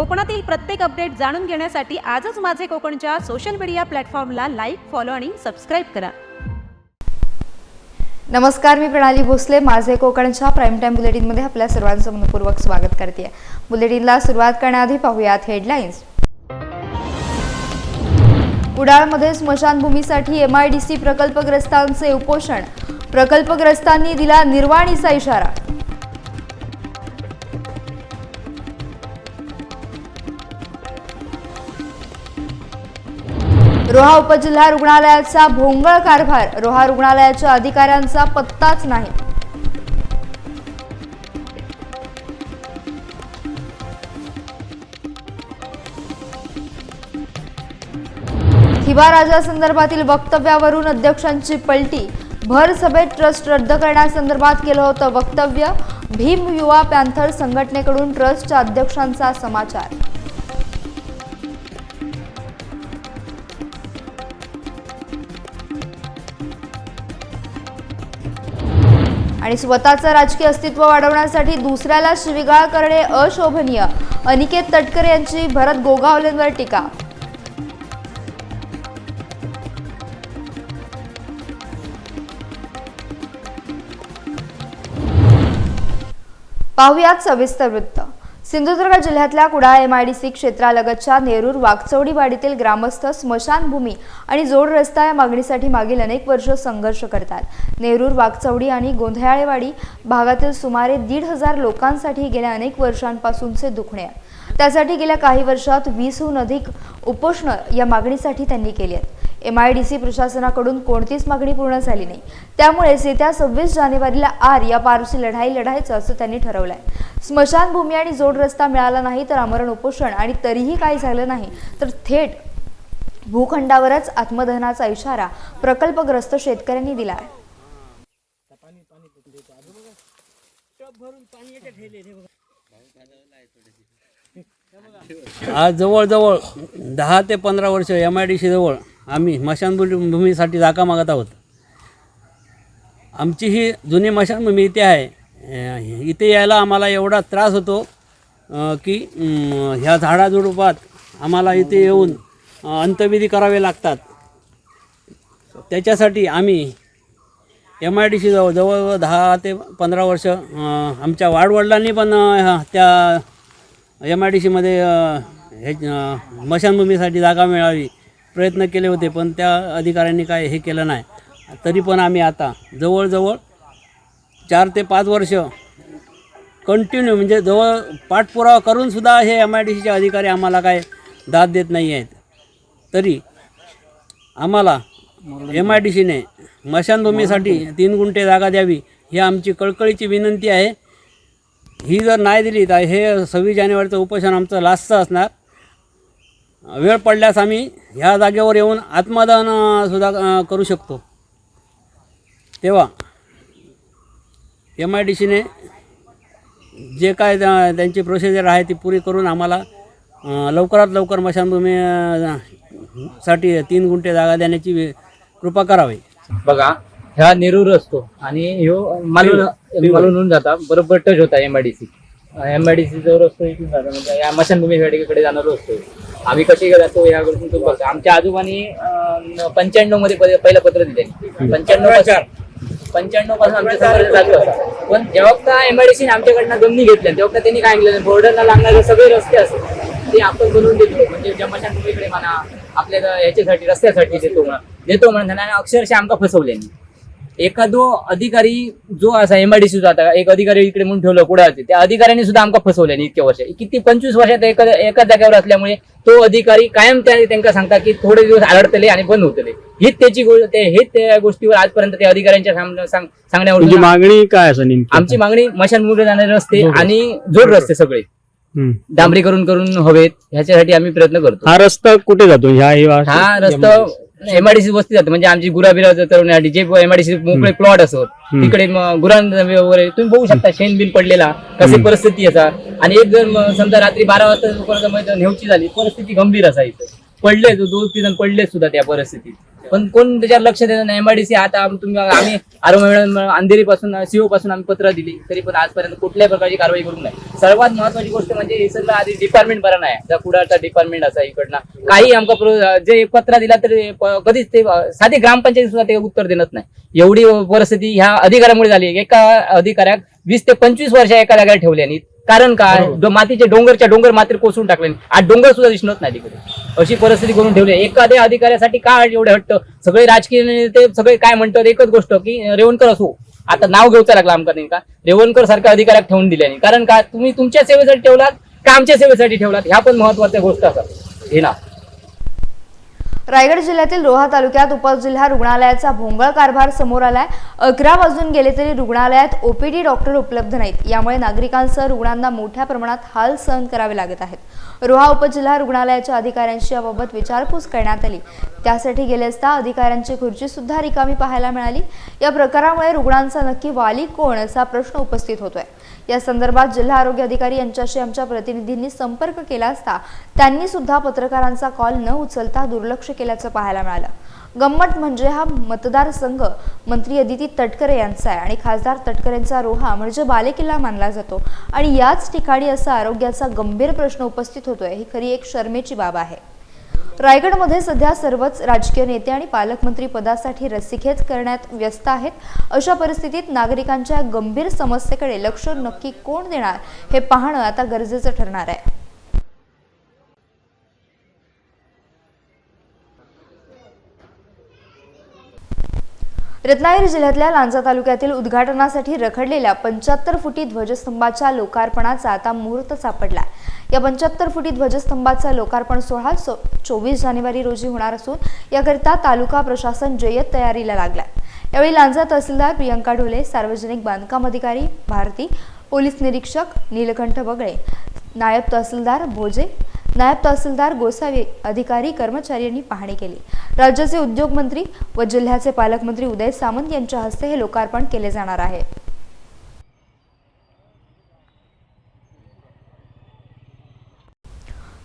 कोकणातील प्रत्येक अपडेट जाणून घेण्यासाठी आजच माझे कोकणच्या सोशल मीडिया प्लॅटफॉर्मला लाईक फॉलो आणि सबस्क्राईब करा. नमस्कार मी प्रणाली भोसले. माझे कोकणच्या प्राईम टाईम बुलेटिनमध्ये आपल्या सर्वांचं मनपूर्वक स्वागत करते. बुलेटिनला सुरुवात करण्याआधी पाहूयात हेडलाईन्स कुडाळमध्ये स्मशानभूमीसाठी एम आय डी सी प्रकल्पग्रस्तांचे उपोषण. प्रकल्पग्रस्तांनी दिला निर्वाणीचा इशारा. रोहा उपजिल्हा रुग्णालयाचा भोंगळ कारभार. रोहा रुग्णालयाच्या अधिकाऱ्यांचा पत्ताच नाही. थिबा संदर्भातील वक्तव्यावरून अध्यक्षांची पलटी. भर सभेत ट्रस्ट रद्द करण्यासंदर्भात केलं होतं वक्तव्य. भीम युवा पॅन्थर संघटनेकडून ट्रस्टच्या अध्यक्षांचा समाचार. आणि स्वतःचं राजकीय अस्तित्व वाढवण्यासाठी दुसऱ्याला शिविगाळ करणे अशोभनीय. अनिकेत तटकरे यांची भरत गोगावलेंवर टीका. पाहुयात सविस्तर वृत्त. सिंधुदुर्ग जिल्ह्यातल्या कुडाळ सी क्षेत्रालगतच्या नेरूर वाघचौडीवाडीतील ग्रामस्थ स्मशानभूमी आणि जोड रस्ता या मागणीसाठी मागील अनेक वर्ष संघर्ष करतात. नेरूर वाघचौडी आणि गोंधळाळेवाडी भागातील सुमारे दीड हजार लोकांसाठी गेल्या अनेक वर्षांपासूनचे दुखणे. त्यासाठी गेल्या काही वर्षात वीसहून अधिक उपोषणं या मागणीसाठी त्यांनी केली आहेत. एम आय डी सी प्रशासनाकडून कोणतीच मागणी पूर्ण झाली नाही. त्यामुळेच येत्या सव्वीस जानेवारीला आर या पारूची लढाई लढायचं असं त्यांनी ठरवलं आहे स्मशानभूमी आणि जोड रस्ता मिळाला नाही तर आमरण उपोषण आणि तरीही काही झालं नाही तर थेट भूखंडावरच आत्मदहनाचा इशारा प्रकल्पग्रस्त शेतकऱ्यांनी दिला आहे आज जवळजवळ दहा ते पंधरा वर्ष एम आय डी सी जवळ आम्ही स्मशानभूमीसाठी जागा मागत आहोत. आमची ही जुनी मशानभूमी इथे आहे. इथे यायला आम्हाला एवढा त्रास होतो की ह्या झाडाझुडपात आम्हाला इथे येऊन अंत्यविधी करावे लागतात. त्याच्यासाठी आम्ही एम आय डी सी जवळ जवळ दहा ते पंधरा वर्ष आमच्या वाडवडिलांनी पण त्या एम आय डी सीमध्ये हे स्मशानभूमीसाठी जागा मिळावी. प्रयत्न केले होते पण त्या अधिकाऱ्यांनी काय हे केलं नाही. तरी पण आम्ही आता जवळजवळ चार ते पाच वर्ष कंटिन्यू म्हणजे जवळ पाठपुरावा करूनसुद्धा हे एम आय डी सीचे अधिकारी आम्हाला काय दाद देत नाही आहेत. तरी आम्हाला एम आय डी सीने मशानभूमीसाठी तीन गुंठे जागा द्यावी ही आमची कळकळीची विनंती आहे. ही जर नाही दिली तर हे सव्वीस जानेवारीचं उपोषण आमचं लास्टचं असणार. वेळ पडल्यास आम्ही ह्या जागेवर येऊन आत्मदान सुद्धा करू शकतो. तेव्हा एम आय डी सीने जे काय त्या- त्यांची प्रोसिजर आहे ती पुरी करून आम्हाला लवकरात लवकर मशानभूमी साठी तीन गुंठे जागा देण्याची कृपा करावी. बघा ह्या नेरूर असतो आणि ह्यो मालून मालून जाता बरोबर टच होता एमआयडीसी एमआयडीसी जवळ असतो इथून जाता म्हणजे या मशानभूमीकडे जाणारो असतो. आम्ही कशी जातो या गोष्टी तुम्ही बघा. आमच्या आजोबांनी पंच्याण्णवमध्ये पहिले- पत्र दिले पंच्याण्णव पंच्याण्णवपासून आमच्या चालू पण जेव्हा एमआयडीसी आमच्याकडनं जमिनी घेतल्या तेव्हा त्यांनी काय केलं बॉर्डरला लागणारे सगळे रस्ते असतात. ते आपण बनवून देतो. म्हणजे मशानभूमीकडे म्हणा आपल्या ह्याच्यासाठी रस्त्यासाठी देतो म्हणा. देतो म्हणून आणि अक्षरशः आमका फसवल्यांनी एखादो अधिकारी जो असा एमआयडीसी आता एक अधिकारी इकडे म्हणून ठेवलं कुठे त्या अधिकाऱ्यांनी सुद्धा आमका फसवल्या इतक्या वर्ष. किती पंचवीस वर्षात एका एका जागेवर असल्यामुळे तो अधिकारी कायम त्या त्यांना सांगता की थोडे दिवस आढळतले आणि बंद होतले. हीच त्याची गो- ते हेच त्या गोष्टीवर आजपर्यंत त्या अधिकाऱ्यांच्या सांगण्यावर मागणी काय असं नेमकी? आमची मागणी मशानभूमीकडे जाणारे रस्ते आणि जोड रस्ते सगळे. हम्म. डांबरीकरण करून हवेत ह्याच्यासाठी आम्ही प्रयत्न करतो. हा रस्ता कुठे जातो? ह्या ह्या- हा रस्ता एमआयडीसी वस्ती जाते. म्हणजे आमची गुराबिरा करण्यासाठी जे एमआयडीसी मोकळे प्लॉट असत हम्म. तिकडे गुरां वगैरे तुम्ही बघू शकता शेण बिल पडलेला कशी परिस्थिती असा आणि एक जर समजा रात्री बारा वाजता नेवची झाली परिस्थिती गंभीर असा इथं पडले दोन तीन जण पडले सुद्धा त्या परिस्थितीत. पण कोण त्याच्यावर लक्ष देत नाही एमआयडीसी आता तुम्ही आम्ही आरोग्य अंधेरी पासून सीओ पासून आम्ही पत्र दिली तरी पण आजपर्यंत कुठल्याही प्रकारची कारवाई करू नाही सर्वात महत्वाची गोष्ट म्हणजे सगळं आधी डिपार्टमेंट बरं नाही. त्या कुडाचा डिपार्टमेंट असा इकडनं काही आमका जे पत्र दिला तरी कधीच ते साधी ग्रामपंचायत सुद्धा ते उत्तर देत नाही. एवढी परिस्थिती ह्या अधिकाऱ्यामुळे झाली. एका अधिकाऱ्याक वीस ते पंचवीस वर्ष एका जागेवर ठेवल्याने कारण काय? डो- मातीचे डोंगरच्या डोंगर मात्र कोसळून टाकले. आज डोंगर सुद्धा दिसत नाही तिकडे. अशी परिस्थिती करून ठेवली एखाद्या अधिकाऱ्यासाठी का एवढे हट्ट? सगळे राजकीय नेते सगळे काय म्हणतात? एकच गोष्ट की रेवणकर असो. आता नाव घेऊचा लागला आमका नाही का रेवणकर सारख्या अधिकाऱ्यात ठेवून दिल्याने कारण का? तुम्ही तुमच्या सेवेसाठी ठेवलात का आमच्या सेवेसाठी ठेवलात? ह्या पण महत्त्वाच्या गोष्ट असतात हे ना. रायगड जिल्ह्यातील रोहा तालुक्यात उपजिल्हा रुग्णालयाचा भोंगळ कारभार समोर आलाय. अकरा वाजून गेले तरी रुग्णालयात ओपीडी डॉक्टर उपलब्ध नाहीत. यामुळे नागरिकांसह रुग्णांना मोठ्या प्रमाणात हाल सहन करावे लागत आहेत. रोहा उपजिल्हा रुग्णालयाच्या अधिकाऱ्यांशी याबाबत विचारपूस करण्यात आली. त्यासाठी गेले असता अधिकाऱ्यांची खुर्ची सुद्धा रिकामी पाहायला मिळाली. या प्रकारामुळे रुग्णांचा नक्की वाली कोण असा प्रश्न उपस्थित होतोय. या संदर्भात जिल्हा आरोग्य अधिकारी यांच्याशी आमच्या प्रतिनिधींनी संपर्क केला असता त्यांनी सुद्धा पत्रकारांचा कॉल न उचलता दुर्लक्ष केल्याचं पाहायला मिळालं. गंमत म्हणजे हा मतदारसंघ मंत्री अदिती तटकरे यांचा आहे आणि खासदार तटकरेंचा रोहा म्हणजे बालेकिल्ला मानला जातो. आणि याच ठिकाणी असा आरोग्याचा गंभीर प्रश्न उपस्थित होतोय. ही खरी एक शर्मेची बाब आहे. रायगडमध्ये सध्या सर्वच राजकीय नेते आणि पालकमंत्री पदासाठी रस्सीखेच करण्यात व्यस्त आहेत. अशा परिस्थितीत नागरिकांच्या गंभीर समस्येकडे लक्ष नक्की कोण देणार हे पाहणं आता गरजेचं ठरणार आहे. रत्नागिरी जिल्ह्यातल्या लांजा तालुक्यातील उद्घाटनासाठी रखडलेल्या पंच्याहत्तर फुटी ध्वजस्तंभाच्या लोकार्पणाचा आता मुहूर्त सापडला या पंच्याहत्तर फुटी ध्वजस्तंभाचा लोकार्पण सोहळा सो चोवीस जानेवारी रोजी होणार असून याकरिता तालुका प्रशासन जय्यत तयारीला लागला यावेळी लांजा तहसीलदार प्रियंका ढोले सार्वजनिक बांधकाम अधिकारी भारती पोलीस निरीक्षक नीलकंठ बगळे नायब तहसीलदार भोजे नायब तहसीलदार गोसावी अधिकारी कर्मचारी यांनी पाहणी केली. राज्याचे उद्योग मंत्री व जिल्ह्याचे पालकमंत्री उदय सामंत यांच्या हस्ते हे लोकार्पण केले जाणार आहे.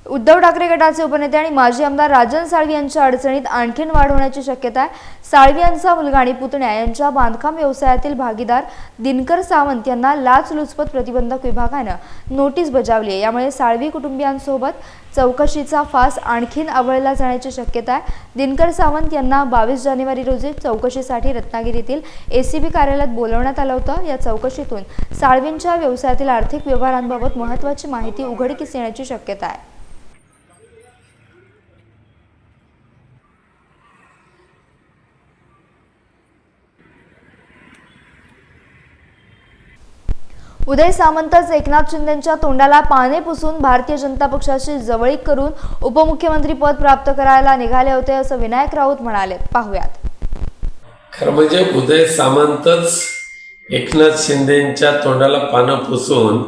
उद्धव ठाकरे गटाचे उपनेते आणि माजी आमदार राजन साळवी यांच्या अडचणीत आणखीन वाढ होण्याची शक्यता आहे. साळवी यांचा मुलगा आणि पुतण्या यांच्या बांधकाम व्यवसायातील भागीदार दिनकर सावंत यांना लाचलुचपत प्रतिबंधक विभागानं नोटीस बजावली आहे. यामुळे साळवी कुटुंबियांसोबत चौकशीचा फास आणखीन आवळला जाण्याची शक्यता आहे. दिनकर सावंत यांना बावीस जानेवारी रोजी चौकशीसाठी रत्नागिरीतील बी कार्यालयात बोलवण्यात आलं होतं. या चौकशीतून साळवींच्या व्यवसायातील आर्थिक व्यवहारांबाबत महत्त्वाची माहिती उघडकीस येण्याची शक्यता आहे. उदय सामंतच एकनाथ शिंदेच्या तोंडाला पाने पुसून भारतीय जनता पक्षाशी जवळीक करून उपमुख्यमंत्री पद प्राप्त करायला निघाले होते असं विनायक राऊत म्हणाले. पाहुयात. खरं म्हणजे उदय सामंतच एकनाथ शिंदेच्या तोंडाला पानं पुसून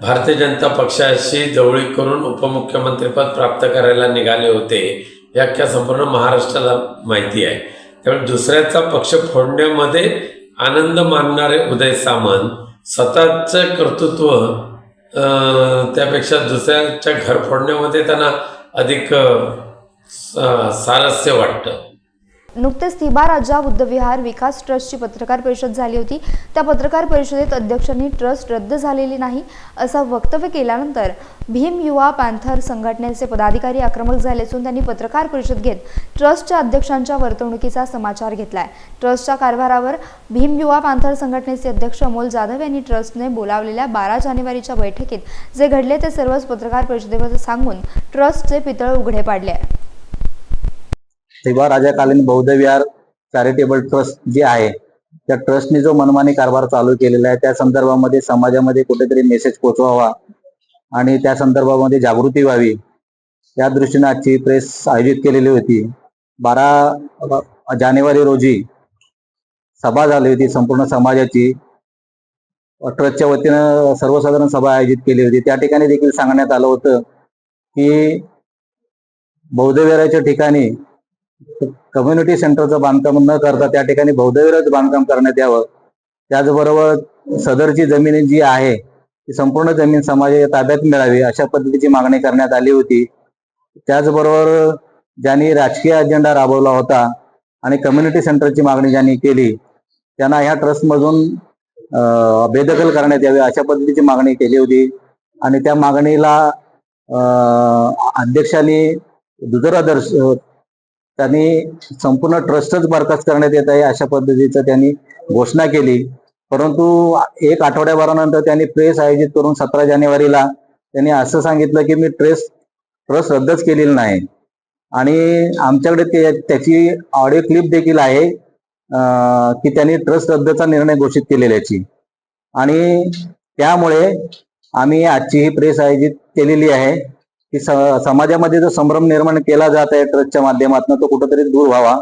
भारतीय जनता पक्षाशी जवळीक करून उपमुख्यमंत्रीपद प्राप्त करायला निघाले होते हे अख्ख्या संपूर्ण महाराष्ट्राला माहिती आहे. त्यामुळे दुसऱ्याचा पक्ष फोडण्यामध्ये आनंद मानणारे उदय सामंत स्वतःचं कर्तृत्व त्यापेक्षा दुसऱ्यांच्या घर फोडण्यामध्ये त्यांना अधिक स- सारस्य वाटतं. नुकतेच थिबा राजा बुद्धविहार विकास ट्रस्टची पत्रकार परिषद झाली होती. त्या पत्रकार परिषदेत अध्यक्षांनी ट्रस्ट रद्द झालेली नाही असं वक्तव्य केल्यानंतर भीम युवा पॅन्थर संघटनेचे पदाधिकारी आक्रमक झाले असून त्यांनी पत्रकार परिषद घेत ट्रस्टच्या अध्यक्षांच्या वर्तवणुकीचा समाचार घेतलाय. ट्रस्टच्या कारभारावर भीम युवा पॅन्थर संघटनेचे अध्यक्ष अमोल जाधव यांनी ट्रस्टने बोलावलेल्या बारा जानेवारीच्या बैठकीत जे घडले ते सर्वच पत्रकार परिषदेमध्ये सांगून ट्रस्टचे पितळ उघडे पाडले आहे. सेवा राजाकालीन बौद्ध विहार चॅरिटेबल ट्रस्ट जे आहे त्या ट्रस्टने जो मनमानी कारभार चालू केलेला आहे त्या संदर्भामध्ये समाजामध्ये कुठेतरी मेसेज पोचवावा आणि त्या संदर्भामध्ये जागृती व्हावी. या दृष्टीने आजची प्रेस आयोजित केलेली होती. बारा जानेवारी रोजी सभा झाली होती संपूर्ण समाजाची. ट्रस्टच्या वतीनं सर्वसाधारण सभा आयोजित केली होती. त्या ठिकाणी देखील सांगण्यात आलं होतं की बौद्ध विहाराच्या ठिकाणी कम्युनिटी सेंटरचं बांधकाम न करता त्या ठिकाणी बौद्धविरच बांधकाम करण्यात यावं. त्याचबरोबर सदरची जमीन जी आहे ती संपूर्ण जमीन समाजाच्या ताब्यात मिळावी अशा पद्धतीची मागणी करण्यात आली होती. त्याचबरोबर ज्यांनी राजकीय अजेंडा राबवला होता आणि कम्युनिटी सेंटरची मागणी ज्यांनी केली त्यांना ह्या ट्रस्टमधून बेदखल करण्यात यावी अशा पद्धतीची मागणी केली होती. आणि त्या मागणीला अं, अध्यक्षांनी दुजोरा दर्श त्यांनी संपूर्ण ट्रस्टच बरखास्त करण्यात येत आहे अशा पद्धतीचं त्यांनी घोषणा केली. परंतु एक आठवड्याभरानंतर त्यांनी प्रेस आयोजित करून सतरा जानेवारीला त्यांनी असं सांगितलं की मी ट्रेस ट्रस्ट रद्दच केलेली नाही. आणि आमच्याकडे ते त्याची ऑडिओ क्लिप देखील आहे की त्यांनी ट्रस्ट रद्दचा निर्णय घोषित केलेल्याची. आणि त्यामुळे आम्ही आजची ही प्रेस आयोजित केलेली आहे. की स- समाजामध्ये जो संभ्रम निर्माण केला जात आहे ट्रस्टच्या माध्यमातून तो कुठंतरी दूर व्हावा.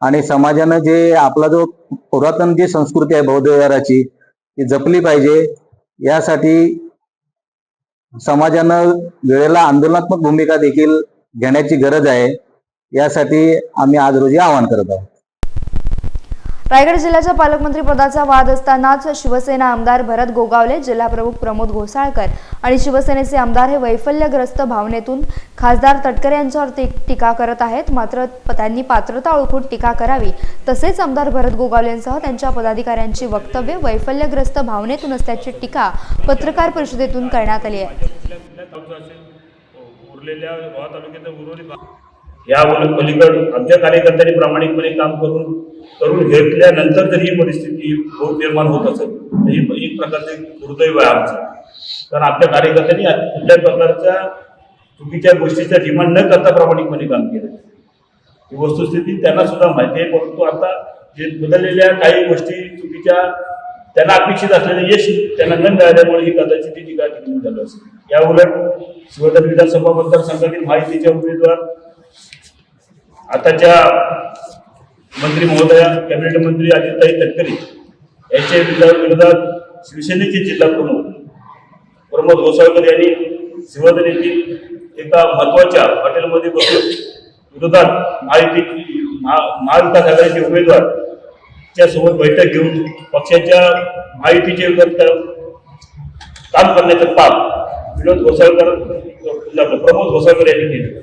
आणि समाजानं जे आपला जो पुरातन जी संस्कृती आहे बौद्धविहाराची ती जपली पाहिजे. यासाठी समाजानं वेळेला आंदोलनात्मक भूमिका देखील घेण्याची गरज आहे. यासाठी आम्ही आज रोजी आवाहन करत आहोत. रायगड जिल्ह्याच्या पालकमंत्री पदाचा वाद असतानाच शिवसेना आमदार भरत गोगावले जिल्हाप्रमुख प्रमोद घोसाळकर आणि शिवसेनेचे आमदार हे वैफल्यग्रस्त भावनेतून खासदार तटकरे यांच्यावर टीका करत आहेत. मात्र प- त्यांनी पात्रता ओळखून टीका करावी. तसेच आमदार भरत गोगावले यांसह त्यांच्या पदाधिकाऱ्यांची वक्तव्य वैफल्यग्रस्त भावनेतून असल्याची टीका पत्रकार परिषदेतून करण्यात आली आहे. या उलट पलीकड आमच्या कार्यकर्त्यांनी प्रामाणिकपणे काम करून करून घेतल्यानंतर जर ही परिस्थिती निर्माण होत असेल तर ही एक प्रकारचे दुर्दैव आहे आमचं. कारण आमच्या कार्यकर्त्यांनी कुठल्या प्रकारच्या चुकीच्या गोष्टीचा डिमांड न करता प्रामाणिकपणे काम केलं. ही वस्तुस्थिती त्यांना सुद्धा माहिती आहे परंतु आता जे बदललेल्या काही गोष्टी चुकीच्या त्यांना अपेक्षित असलेलं यश त्यांना न मिळाल्यामुळे ही कदाचित ती टीका टिकून झालं असेल. या उलट शिवधन विधानसभा मतदारसंघातील माहितीच्या उमेदवार आताच्या मंत्री महोदया कॅबिनेट मंत्री आदित्यताई तटकरे यांच्या विरोधात विरोधात शिवसेनेचे जिल्हा प्रमुख प्रमोद घोसाळकर यांनी शिवसेने येथील एका महत्त्वाच्या हॉटेलमध्ये बसून विरोधात महायुती महा- महाविकास आघाडीचे उमेदवार च्या सोबत बैठक घेऊन पक्षाच्या महायुतीचे विरोधात काम करण्याचं पाप विनोद घोसाळकर प्रमोद घोसाळकर यांनी केलं.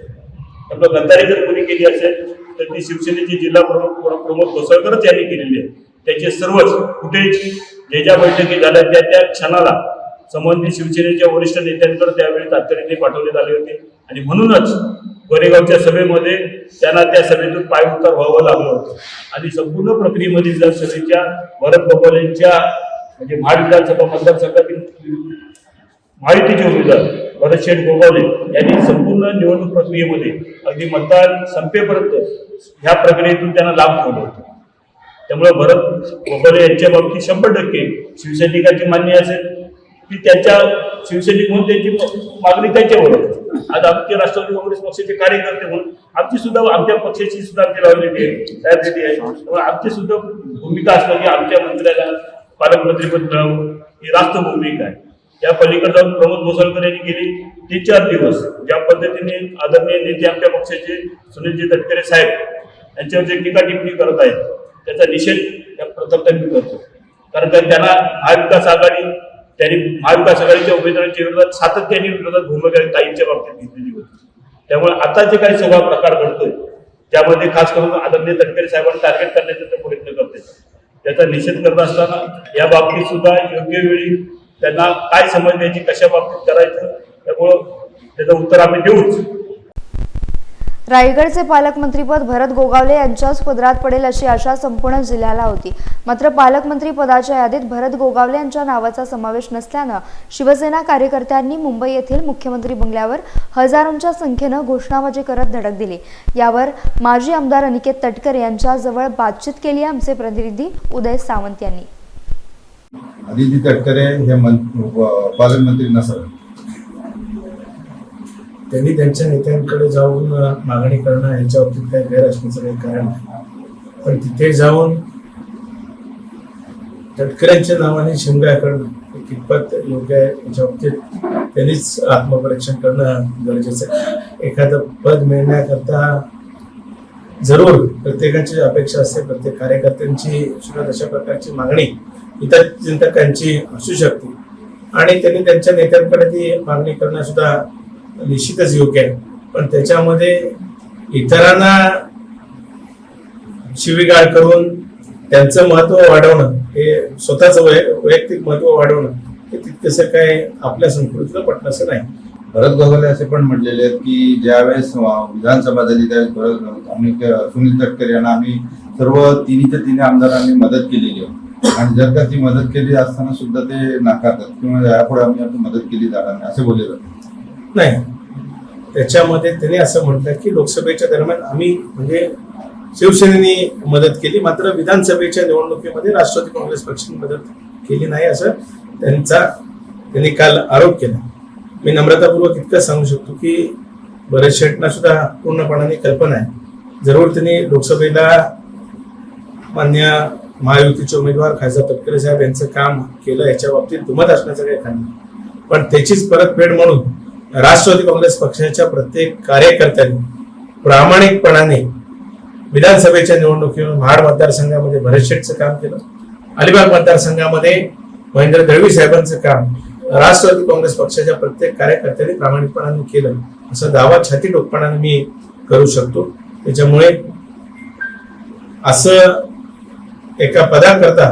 आपलं गद्दारी जर कोणी केली असेल तर ती शिवसेनेचे जिल्हा प्रमुख प्रमोद कोसळकरच यांनी केलेली आहे. त्याचे सर्वच फुटेज जे ज्या बैठकी झाल्या त्या त्या क्षणाला संबंधित शिवसेनेच्या वरिष्ठ नेत्यांकडे त्यावेळी तातडीने पाठवण्यात आले होते. आणि म्हणूनच गोरेगावच्या सभेमध्ये त्यांना त्या सभेतून पायउतार व्हावं लागलं होतं. आणि संपूर्ण प्रक्रियेमध्ये विधानसभेच्या भरत गोपालेंच्या म्हणजे महाड विधानसभा मतदारसंघातील माहितीचे उमेदवार भरत शेठ गोगावले यांनी संपूर्ण निवडणूक प्रक्रियेमध्ये अगदी मतदान संपेपर्यंत ह्या प्रक्रियेतून त्यांना लाभ ठेवलं होता. त्यामुळे भरत गोगावले यांच्या बाबतीत शंभर टक्के शिवसैनिकांची मान्य असेल. की त्यांच्या शिवसैनिक म्हणून त्यांची मागणी त्यांच्यावर होती. आज आमचे राष्ट्रवादी काँग्रेस पक्षाचे कार्यकर्ते म्हणून आमची सुद्धा आमच्या पक्षाची सुद्धा आमची लावलेली आहे. तयारी आहे. त्यामुळे आमची सुद्धा भूमिका असणार की आमच्या मंत्र्याला पालकमंत्रीपद मिळावं ही रास्त भूमिका आहे. त्या पलीकडे जाऊन प्रमोद भोसलकर यांनी गेली. ती चार दिवस ज्या पद्धतीने आदरणीय नेते आमच्या पक्षाचे सुनीलजी तटकरे साहेब यांच्यावर जे टीका टिप्पणी करत आहेत त्याचा निषेध या प्रथमता मी करतो. कारण का त्यांना महाविकास आघाडी त्यांनी महाविकास आघाडीच्या उमेदवारांच्या विरोधात सातत्याने विरोधात भूमिका ताईंच्या बाबतीत घेतलेली होती. त्यामुळे आता जे काही सभा प्रकार घडतोय त्यामध्ये खास करून आदरणीय तटकरे साहेबांना टार्गेट करण्याचा ते प्रयत्न करते त्याचा निषेध करत असताना या बाबतीत सुद्धा योग्य वेळी त्यांना काय समज द्यायची कशा बाबतीत करायचं त्यामुळं त्याचं उत्तर आम्ही देऊच. रायगडचे पालकमंत्रीपद भरत गोगावले यांच्याच पदरात पडेल अशी आशा संपूर्ण जिल्ह्याला होती. मात्र पालकमंत्री पदाच्या यादीत भरत गोगावले यांच्या नावाचा समावेश नसल्यानं शिवसेना कार्यकर्त्यांनी मुंबई येथील मुख्यमंत्री बंगल्यावर हजारोंच्या संख्येनं घोषणाबाजी करत धडक दिली. यावर माजी आमदार अनिकेत तटकरे यांच्याजवळ बातचीत केली आमचे प्रतिनिधी उदय सावंत यांनी. आदिती तटकरे हे मं पालकमंत्री नसावे त्यांनी त्यांच्या नेत्यांकडे जाऊन मागणी करणं याच्या बाबतीत काही गैर असण्याचं काही कारण नाही. पण तिथे जाऊन तटकऱ्यांच्या नावाने शिमगा करणं हे कितपत योग्य आहे याच्या बाबतीत त्यांनीच आत्मपरीक्षण करणं गरजेचं आहे. एखादं पद मिळण्याकरता जरूर प्रत्येकाची अपेक्षा असते प्रत्येक कार्यकर्त्यांची सुद्धा तशा प्रकारची मागणी. इतर चिंतकांची असू शकते. आणि त्यांनी त्यांच्या नेत्यांकडे ती मागणी करणं सुद्धा निश्चितच योग्य आहे. पण त्याच्यामध्ये इतरांना शिवीगाळ करून त्यांचं महत्त्व वाढवणं हे स्वतःच वैयक्तिक महत्त्व वाढवणं हे तितकंसं काय आपल्या संस्कृतीला पटणंसं नाही. भरत गोगावले असे पण म्हटलेले आहेत की ज्यावेळेस विधानसभा झाली त्यावेळेस भरत आम्ही सुनील तटकरे यांना आम्ही सर्व तिन्हीच्या तिन्ही आमदारांनी मदत केलेली आहे आणि जर का ती मदत केली असताना सुद्धा ते नाकारतात किंवा यापुढे आम्ही आपली मदत केली जाणार नाही असे बोलले जाते नाही. त्याच्यामध्ये त्यांनी असं म्हटलं की लोकसभेच्या दरम्यान आम्ही म्हणजे शिवसेनेने मदत केली मात्र विधानसभेच्या निवडणुकीमध्ये राष्ट्रवादी काँग्रेस पक्षाने मदत केली नाही असं त्यांचा त्यांनी काल आरोप केला. मी नम्रतापूर्वक इतकं सांगू शकतो की भरत शेटना सुद्धा पूर्णपणाने कल्पना आहे. जरूर त्यांनी लोकसभेला मान्य महायुतीचे उमेदवार खासदार तटकरे साहेब यांचं काम केलं याच्या बाबतीत दुमत असण्याचं काही कारण नाही. पण त्याचीच परतफेड म्हणून राष्ट्रवादी काँग्रेस पक्षाच्या प्रत्येक कार्यकर्त्यांनी प्रामाणिकपणाने विधानसभेच्या निवडणुकीवर महाड मतदारसंघामध्ये भरत शेठचं काम केलं अलिबाग मतदारसंघामध्ये महेंद्र दळवी साहेबांचं काम राष्ट्रवादी काँग्रेस पक्षाच्या प्रत्येक कार्यकर्त्यांनी प्रामाणिकपणाने केलं. असा दावा छाती टोकपणाने मी करू शकतो. त्याच्यामुळे असं एका पदाकरता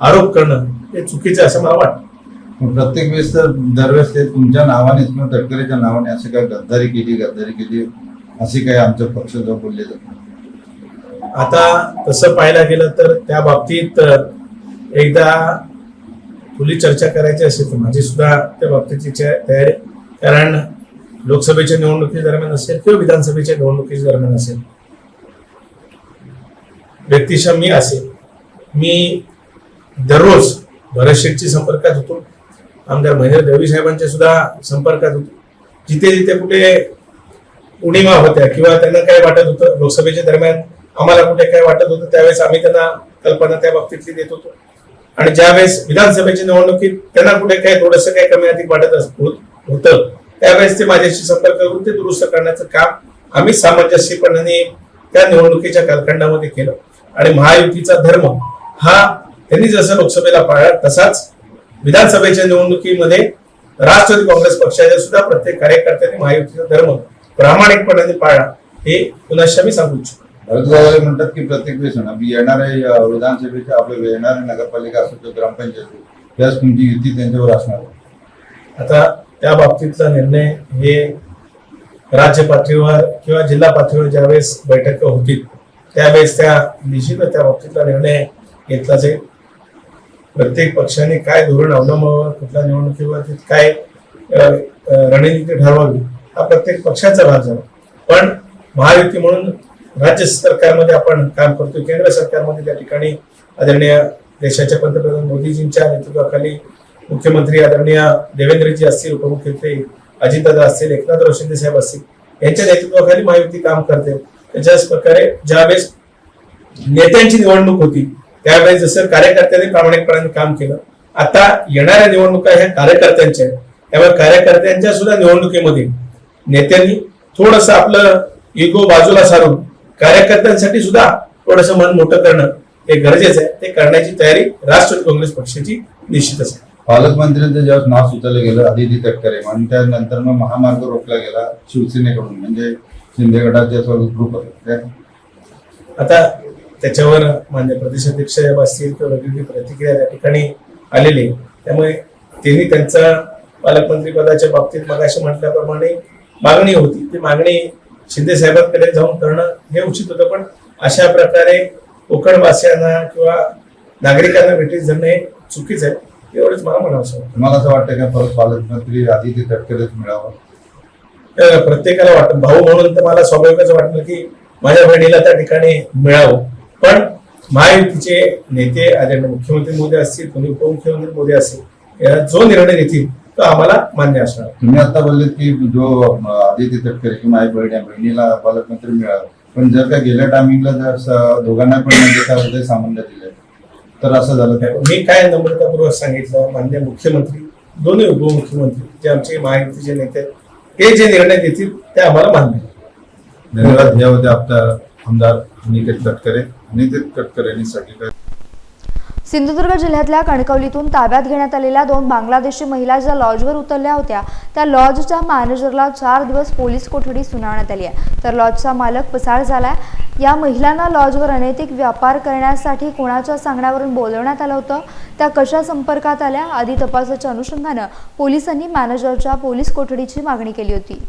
आरोप करणं हे चुकीचं असं मला वाटतं. प्रत्येक वेळेस तर दरवेळेस ते तुमच्या नावाने किंवा तटकरेच्या नावाने असे काय गद्दारी केली गद्दारी केली असे काय आमच्या पक्षाजवळ बोलले जातात आता तसं पाहायला गेलं तर त्या बाबतीत एकदा खुली चर्चा करायची असेल तर माझी सुद्धा त्या बाबतीची तयारी. कारण लोकसभेच्या निवडणुकी दरम्यान असेल किंवा विधानसभेच्या निवडणुकीच्या दरम्यान असेल व्यक्तिशः मी असेल. मी दररोज भरत शेठची संपर्कात होतो. आमदार महेंद्र दळवी साहेबांच्या सुद्धा संपर्कात होतो. जिथे जिथे कुठे उणीवा होत्या किंवा त्यांना काय वाटत होतं लोकसभेच्या दरम्यान आम्हाला कुठे काय वाटत होतं त्यावेळेस आम्ही त्यांना कल्पना त्या बाबतीतली देत होतो. आणि ज्यावेळेस विधानसभेच्या निवडणुकीत त्यांना कुठे काय थोडंसं काय कमी अधिक वाटत अस- होत- होतं त्यावेळेस ते माझ्याशी संपर्क करून ते दुरुस्त करण्याचं काम आम्ही सामंजस्यपणाने त्या निवडणुकीच्या कालखंडामध्ये केलं. आणि महायुतीचा धर्म हा त्यांनी जसं लोकसभेला पाळला तसाच विधानसभेच्या निवडणुकीमध्ये राष्ट्रवादी काँग्रेस पक्षाच्या सुद्धा प्रत्येक कार्यकर्त्यांनी महायुतीचा धर्म प्रामाणिकपणाने पाळला हे पुन्हा मी सांगू इच्छितो भरत गोगावले म्हणतात की प्रत्येक वेळेस येणारे अं, विधानसभेच्या आपले येणारे नगरपालिका असो किंवा ग्रामपंचायत त्याच तुमची युती त्यांच्यावर असणार. आता त्या बाबतीतला निर्णय हे राज्य पातळीवर किंवा जिल्हा पातळीवर ज्यावेळेस बैठक होतील त्यावेळेस त्या निश्चितच त्या बाबतीतला निर्णय घेतला जाईल प्रत्येक पक्षाने काय धोरण अवलंबावं कुठल्या निवडणुकीवरती काय रणनीती ठरवावी हा प्रत्येक पक्षाचा भाग झाला पण महायुती म्हणून राज्य सरकारमध्ये आपण काम करतो केंद्र सरकारमध्ये त्या ठिकाणी आदरणीय देशाच्या पंतप्रधान मोदीजींच्या नेतृत्वाखाली मुख्यमंत्री आदरणीय देवेंद्रजी असतील उपमुख्यमंत्री अजितदादा असतील एकनाथ शिंदे साहेब असतील यांच्या नेतृत्वाखाली महायुती काम करते. त्याच्याच प्रकारे ज्यावेळेस नेत्यांची निवडणूक होती त्यावेळेस जसं कार्यकर्त्यांनी प्रामाणिकपणाने काम केलं आता येणाऱ्या निवडणुका ह्या कार्यकर्त्यांच्या आहेत. त्यामुळे कार्यकर्त्यांच्या सुद्धा निवडणुकीमध्ये नेत्यांनी थोडस आपलं इगो बाजूला सारून कार्यकर्त्यांसाठी सुद्धा थोडस मन मोठं करणं हे गरजेचं आहे. ते करण्याची तयारी राष्ट्रवादी काँग्रेस पक्षाची निश्चितच आहे. पालकमंत्र्यांचं जेव्हा नाव सुचवलं गेलं आदिती तटकरे आणि त्यानंतर मग महामार्ग रोखला गेला शिवसेनेकडून म्हणजे शिंदे गटाचे ग्रुप होते. आता त्याच्यावर मान्य प्रदेशाध्यक्ष साहेब असतील किंवा वेगवेगळी प्रतिक्रिया त्या ठिकाणी आलेली. त्यामुळे त्यांनी त्यांचा पालकमंत्री पदाच्या बाबतीत मगाशी म्हटल्याप्रमाणे मागणी होती. ती मागणी शिंदे साहेबांकडे जाऊन करणं हे उचित होतं पण अशा प्रकारे कोकणवासियांना किंवा नागरिकांना भेटीस धरणं हे चुकीचं आहे. एवढंच मला म्हणावं तुम्हाला असं वाटतं का परत पालकमंत्री आदिती तटकरेच मिळावं? प्रत्येकाला वाटत. भाऊ म्हणून तर मला स्वाभाविकच वाटलं की माझ्या बहिणीला त्या ठिकाणी मिळावं. पण महायुतीचे नेते आदरणीय मुख्यमंत्री मोदी असतील कोणी उपमुख्यमंत्री मोदी असतील या जो निर्णय घेतील तो आम्हाला मान्य असणार. तुम्ही आता बोललेत की जो अं, आदिती तटकरे की माझी बहीण बहिणीला पालकमंत्री मिळावं पण जर का गेल्या टायमिंगला जर दोघांना पण म्हणजे सामंत दिले तर असं झालं काय मी काय नम्रतापूर्वक सांगितलं मान्य मुख्यमंत्री दोन्ही उपमुख्यमंत्री जे आमचे महायुतीचे नेते हे जे निर्णय घेतील ते आम्हाला मान्य. धन्यवाद. या होत्या आपल्या आमदार अनिकेत तटकरे. अनिकेत तटकरे यांनी सिंधुदुर्ग जिल्ह्यातल्या कणकवलीतून ताब्यात घेण्यात आलेल्या दोन बांगलादेशी महिला ज्या लॉजवर उतरल्या होत्या त्या लॉजच्या मॅनेजरला चार दिवस पोलीस कोठडी सुनावण्यात आली आहे. तर लॉजचा मालक पसार झालाय. या महिलांना लॉजवर अनैतिक व्यापार करण्यासाठी कोणाच्या सांगण्यावरून बोलवण्यात आलं होतं? त्या कशा संपर्कात आल्या? आदी तपासाच्या अनुषंगानं पोलिसांनी मॅनेजरच्या पोलीस कोठडीची मागणी केली होती.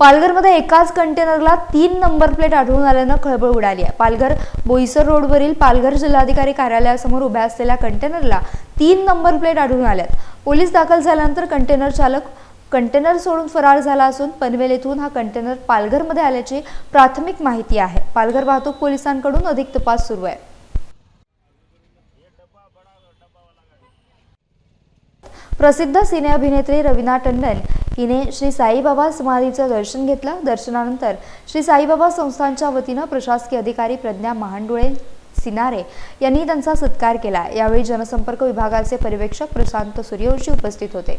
पालघरमध्ये एकाच कंटेनरला तीन नंबर प्लेट आढळून आल्यानं खळबळ उडाली आहे. पालघर बोईसर रोडवरील पालघर जिल्हाधिकारी कार्यालयासमोर उभ्या असलेल्या कंटेनरला तीन नंबर प्लेट आढळून आल्यात. पोलीस दाखल झाल्यानंतर कंटेनर चालक कंटेनर सोडून फरार झाला असून पनवेल येथून हा कंटेनर पालघरमध्ये आल्याची प्राथमिक माहिती आहे. पालघर वाहतूक पोलिसांकडून अधिक तपास सुरू आहे. प्रसिद्ध सिने अभिनेत्री रवीना टंडन तिने श्री साईबाबा समाधीचं दर्शन घेतलं. दर्शनानंतर श्री साईबाबा संस्थांच्या वतीनं प्रशासकीय अधिकारी प्रज्ञा महांडुळे सिनारे यांनी त्यांचा सत्कार केला. यावेळी जनसंपर्क विभागाचे पर्यवेक्षक प्रशांत सूर्यवंशी उपस्थित होते.